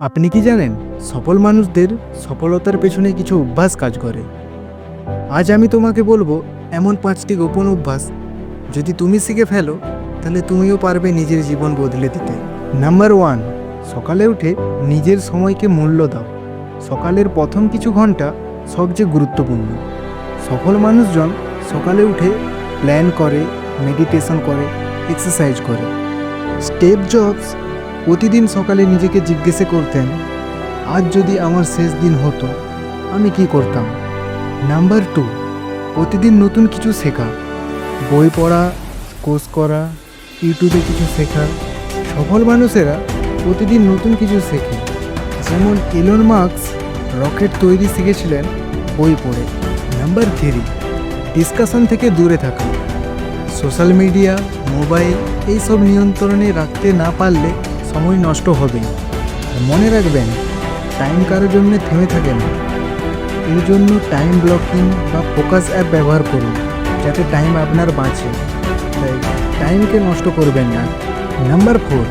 আপনি কি জানেন, সফল মানুষদের সফলতার পেছনে কিছু অভ্যাস কাজ করে। আজ আমি তোমাকে বলব, এমন পাঁচটি গোপন অভ্যাস যদি তুমি শিখে ফেলো, তাহলে তুমিও পারবে নিজের জীবন বদলে দিতে। নাম্বার ওয়ান, সকালে উঠে নিজের সময়কে মূল্য দাও। সকালের প্রথম কিছু ঘণ্টা সবচেয়ে গুরুত্বপূর্ণ। সফল মানুষজন সকালে উঠে প্ল্যান করে, মেডিটেশন করে, এক্সারসাইজ করে। স্টেপ জবস প্রতিদিন সকালে নিজেকে জিজ্ঞেসে করতেন, আজ যদি আমার শেষ দিন হতো, আমি কি করতাম? নাম্বার টু প্রতিদিন নতুন কিছু শেখা। বই পড়া, কোর্স করা, ইউটিউবে কিছু শেখা। সফল মানুষেরা প্রতিদিন নতুন কিছু শেখে। যেমন এলন মার্কস রকেট তৈরি শিখেছিলেন বই পড়ে। নাম্বার থ্রি ডিসকাশন থেকে দূরে থাকা। সোশ্যাল মিডিয়া মোবাইল এইসব নিয়ন্ত্রণে রাখতে না পারলে সময় নষ্ট হবে। মনে রাখবেন টাইম কারোর জন্য থেমে থাকে না। এর জন্য টাইম ব্লকিং বা ফোকাস অ্যাপ ব্যবহার করুন, যাতে টাইম আপনার বাঁচে। তাই টাইমকে নষ্ট করবেন না। নাম্বার ফোর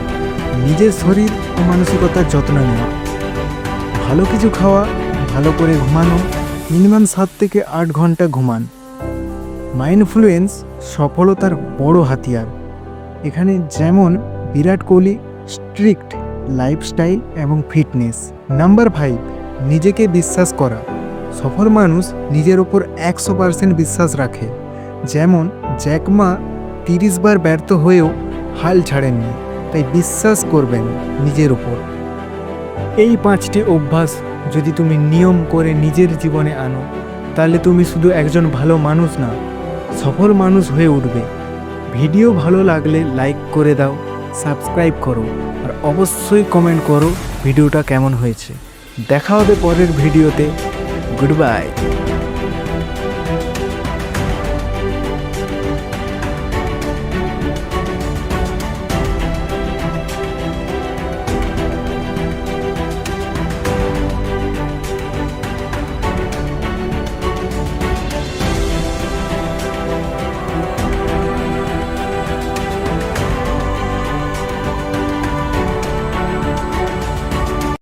নিজের শরীর ও মানসিকতার যত্ন নেওয়া ভালো কিছু খাওয়া, ভালো করে ঘুমানো মিনিমাম সাত থেকে আট ঘণ্টা ঘুমান। মাইন্ডফ্লুয়েন্স সফলতার বড় হাতিয়ার। এখানে যেমন বিরাট কোহলি স্ট্রিক্ট লাইফস্টাইল এবং ফিটনেস। নাম্বার ফাইভ, নিজেকে বিশ্বাস করা। সফল মানুষ নিজের ওপর একশো পার্সেন্ট বিশ্বাস রাখে। যেমন জ্যাকমা তিরিশ বার ব্যর্থ হয়েও হাল ছাড়েননি, তাই বিশ্বাস করবেন নিজের ওপর। এই পাঁচটি অভ্যাস যদি তুমি নিয়ম করে নিজের জীবনে আনো, তাহলে তুমি শুধু একজন ভালো মানুষ না, সফল মানুষ হয়ে উঠবে। ভিডিও ভালো লাগলে লাইক করে দাও। সাবস্ক্রাইব করো আর অবশ্যই কমেন্ট করো ভিডিওটা কেমন হয়েছে। দেখা হবে পরের ভিডিওতে। Good bye